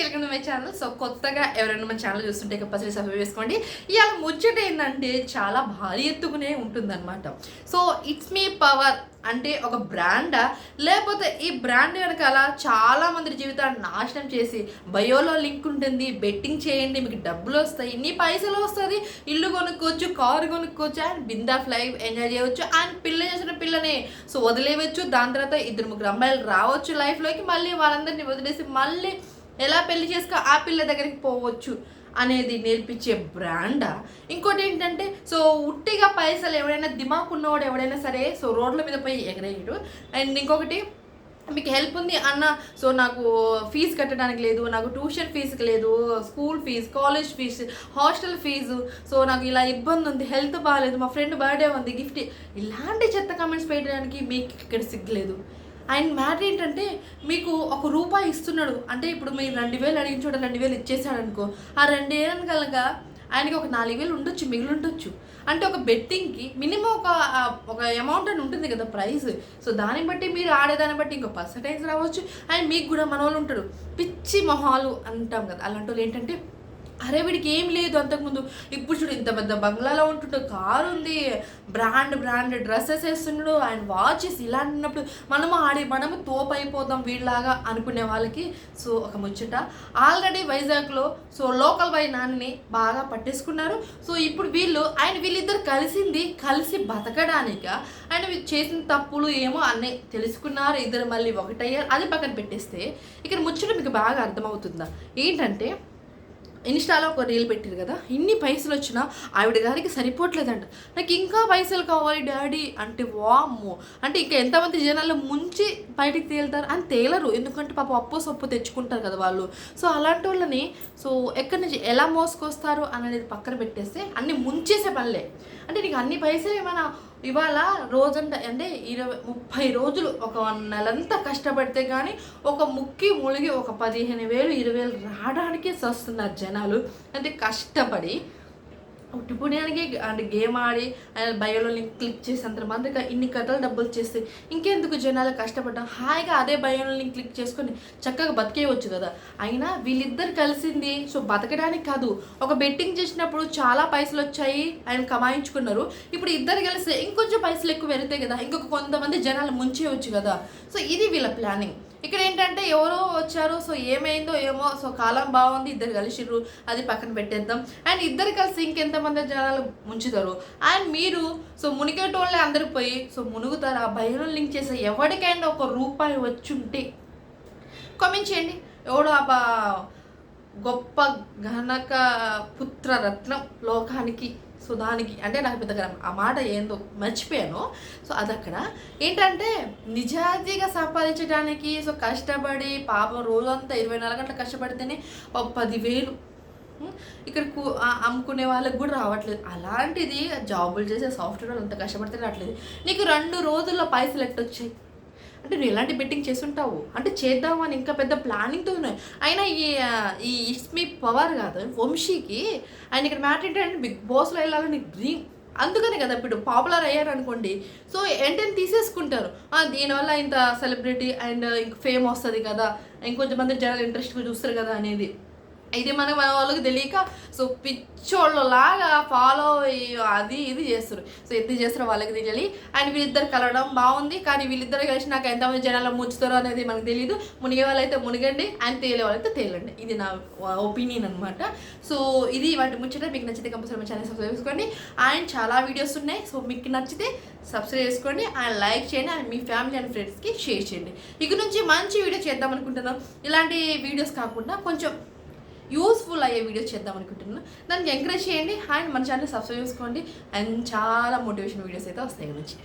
Welcome to my channel. So కొత్తగా ఎవరైనా మన ఛానల్ చూస్తుంటే కంపల్సరీ సబ్స్క్రైబ్ చేసుకోండి. ఇవాళ ముచ్చట ఏంటంటే చాలా భారీ ఎత్తుకునే ఉంటుందన్నమాట. సో ఇట్స్ మీ పవర్ అంటే ఒక బ్రాండా? లేకపోతే ఈ బ్రాండ్ వెనకాల చాలా మంది జీవితాన్ని నాశనం చేసి బయోలో లింక్ ఉంటుంది బెట్టింగ్ చేయండి మీకు డబ్బులు వస్తాయి ఇన్ని పైసలు వస్తుంది ఇల్లు కొనుక్కోవచ్చు కారు కొనుక్కోవచ్చు అండ్ బిందా లైఫ్ ఎంజాయ్ చేయవచ్చు అండ్ పిల్ల చేసిన పిల్లని. సో వదిలేయవచ్చు దాని తర్వాత ఇద్దరు ముగ్గురు అమ్మాయిలు రావచ్చు లైఫ్లోకి మళ్ళీ వాళ్ళందరినీ వదిలేసి మళ్ళీ ఎలా పెళ్ళి చేసుకో ఆ పిల్ల దగ్గరికి పోవచ్చు అనేది నేర్పించే బ్రాండా. ఇంకోటి ఏంటంటే సో ఉట్టిగా పైసలు ఎవడైనా దిమాక్ ఉన్నవాడు ఎవడైనా సరే సో రోడ్ల మీద పోయి ఎగరేయడు. అండ్ ఇంకొకటి మీకు హెల్ప్ ఉంది అన్న సో నాకు ఫీజు కట్టడానికి లేదు నాకు ట్యూషన్ ఫీజుకి లేదు school fee college fee hostel fee so నాకు ఇలా ఇబ్బంది ఉంది హెల్త్ బాగాలేదు మా ఫ్రెండ్ బర్త్డే ఉంది గిఫ్ట్ ఇలాంటి చెత్త కమెంట్స్ పెట్టడానికి మీకు ఇక్కడ సిగ్గలేదు ఆయన మ్యాటర్ ఏంటంటే మీకు ఒక రూపాయి ఇస్తున్నాడు. అంటే ఇప్పుడు మీరు రెండు వేలు అడిగిన చోట రెండు వేలు ఇచ్చేసాడు అనుకో ఆ రెండు వేలను కనుక ఆయనకి ఒక నాలుగు వేలు ఉండొచ్చు మిగిలి ఉండొచ్చు. అంటే ఒక బెట్టింగ్కి మినిమం ఒక ఒక అమౌంట్ అని ఉంటుంది కదా ప్రైస్. సో దాన్ని బట్టి మీరు ఆడేదాన్ని బట్టి ఇంకో పర్సంటేజ్ రావచ్చు. అండ్ మీకు కూడా మన వాళ్ళు ఉంటారు. పిచ్చి మొహాలు అంటాం కదా అలాంటి వాళ్ళు ఏంటంటే అరే వీడికి ఏం లేదు అంతకుముందు. ఇప్పుడు చూడు ఇంత పెద్ద బంగ్లాలో ఉంటుంటే కారు ఉంది. బ్రాండ్ బ్రాండ్ డ్రెస్సెస్ వేస్తున్నాడు అండ్ వాచెస్ ఇలా అన్నప్పుడు మనము ఆడి మనము తోపైపోదాం వీళ్ళలాగా అనుకునే వాళ్ళకి. సో ఒక ముచ్చట. ఆల్రెడీ వైజాగ్లో సో లోకల్ బై నాన్నని బాగా పట్టేసుకున్నారు. సో ఇప్పుడు వీళ్ళు అండ్ వీళ్ళిద్దరు కలిసింది కలిసి బతకడానిక అండ్ వీళ్ళు చేసిన తప్పులు ఏమో అన్నీ తెలుసుకున్నారు. ఇద్దరు మళ్ళీ ఒకటయ్యారు. అది పక్కన పెట్టేస్తే ఇక్కడ ముచ్చట మీకు బాగా అర్థమవుతుందా? ఏంటంటే ఇన్స్టాలో ఒక రీల్ పెట్టారు కదా ఇన్ని పైసలు వచ్చినా ఆవిడ గారికి సరిపోవట్లేదంట. నాకు ఇంకా పైసలు కావాలి డాడీ అంటే వామ్ము. అంటే ఇంకా ఎంతమంది జనాలు ముంచి బయటికి తేలుతారు అని తేలరు. ఎందుకంటే పాప అప్పు సొప్పు తెచ్చుకుంటారు కదా వాళ్ళు. సో అలాంటి వాళ్ళని సో ఎక్కడి నుంచి ఎలా మోసుకొస్తారు అనేది పక్కన పెట్టేస్తే అన్ని ముంచేసే పనిలే. అంటే నీకు అన్ని పైసలు ఏమైనా ఇవాళ రోజంతా అంటే ఇరవై ముప్పై రోజులు ఒక నెలంతా కష్టపడితే కానీ ఒక ముక్కి ములిగి ఒక పదిహేను వేలు ఇరవై వేలు రావడానికే వస్తున్నారు జనాలు. అంటే కష్టపడి పుణ్యానికి అంటే గేమ్ ఆడి బయోలో లింక్ క్లిక్ చేసేంత మందిగా ఇన్ని కథలు డబ్బులు చేస్తే ఇంకెందుకు జనాలు కష్టపడ్డాం? హాయిగా అదే బయోలో లింక్ క్లిక్ చేసుకొని చక్కగా బతికేయవచ్చు కదా. అయినా వీళ్ళిద్దరు కలిసింది సో బతకడానికి కాదు. ఒక బెట్టింగ్ చేసినప్పుడు చాలా పైసలు వచ్చాయి ఆయన కమాయించుకున్నారు. ఇప్పుడు ఇద్దరు కలిస్తే ఇంకొంచెం పైసలు ఎక్కువ పెరిగితే కదా ఇంకొక కొంతమంది జనాలు ముంచేయవచ్చు కదా. సో ఇది వీళ్ళ ప్లానింగ్. ఇక్కడ ఏంటంటే ఎవరో వచ్చారు సో ఏమైందో ఏమో సో కాలం బాగుంది ఇద్దరు కలిసిర్రు అది పక్కన పెట్టేద్దాం. అండ్ ఇద్దరు కలిసి ఇంకెంతమంది జనాలు ముంచుతారు? అండ్ మీరు సో మునిగేటోళ్ళే అందరు పోయి సో మునుగుతారు? ఆ భయంలో లింక్ చేసే ఎవరికైనా ఒక రూపాయి వచ్చుంటే కామెంట్ చేయండి. ఎవడు ఆ బా- గొప్ప ఘనక పుత్ర రత్నం లోకానికి సుధానికి అంటే నాకు పెద్ద గరం- ఆ మాట ఏందో మర్చిపోయాను. సో అదక్కడ ఏంటంటే నిజాయితీగా సంపాదించడానికి సో కష్టపడి పాపం రోజంతా ఇరవై నాలుగు గంటలు కష్టపడితేనే ఒక పదివేలు ఇక్కడ కు- అమ్ముకునే వాళ్ళకి కూడా రావట్లేదు. అలాంటిది జాబులు చేసే సాఫ్ట్వేర్ వాళ్ళు అంత కష్టపడితే రావట్లేదు. నీకు రెండు రోజుల్లో పైసలు ఎట్టొచ్చాయి? అంటే నువ్వు ఎలాంటి బెట్టింగ్ చేస్తుంటావు? అంటే చేద్దామని ఇంకా పెద్ద ప్లానింగ్తో ఉన్నాయి. అయినా ఈ ఈ ఇట్స్ మీ పవర్ కాదు వంశీకి ఆయన ఇక్కడ మ్యాటర్ ఏంటంటే బిగ్ బాస్లో వెళ్ళాలని డ్రీమ్ అందుకనే కదా ఇప్పుడు పాపులర్ అయ్యారు అనుకోండి. సో ఏంటని తీసేసుకుంటారు. దీనివల్ల ఇంత సెలబ్రిటీ అండ్ ఇంక ఫేమ్ వస్తుంది కదా. ఇంకొంచెం మంది జనాలు ఇంట్రెస్ట్గా చూస్తారు కదా అనేది. ఇది మన మన వాళ్ళకి తెలియక సో పిచ్చోళ్ళు లాగా ఫాలో అది ఇది చేస్తారు సో ఎందుకు చేస్తారో వాళ్ళకి తెలియాలి అండ్ వీళ్ళిద్దరు కలవడం బాగుంది. కానీ వీళ్ళిద్దరు కలిసి నాకు ఎంతమంది జనాలు ముంచుతారో అనేది మనకు తెలియదు మునిగే వాళ్ళైతే మునిగండి. అండ్ తేలే వాళ్ళైతే తేలండి. ఇది నా ఒపీనియన్ అనమాట సో ఇది వాటి ముచ్చట. మీకు నచ్చితే కంపల్సరీ మా ఛానల్ సబ్స్క్రైబ్ చేసుకోండి. అండ్ చాలా వీడియోస్ ఉన్నాయి. సో మీకు నచ్చితే సబ్స్క్రైబ్ చేసుకోండి. అండ్ లైక్ చేయండి. అండ్ మీ ఫ్యామిలీ అండ్ ఫ్రెండ్స్కి షేర్ చేయండి. ఇక నుంచి మంచి వీడియో చేద్దాం అనుకుంటున్నాం. ఇలాంటి వీడియోస్ కాకుండా కొంచెం యూస్ఫుల్ అయ్యే వీడియోస్ చేద్దాం అనుకుంటున్నాను దానికి ఎంకరేజ్ చేయండి. అండ్ మన ఛానల్ సబ్స్క్రైబ్ చేసుకోండి. అండ్ చాలా మోటివేషన్ వీడియోస్ అయితే వస్తాయి నుంచి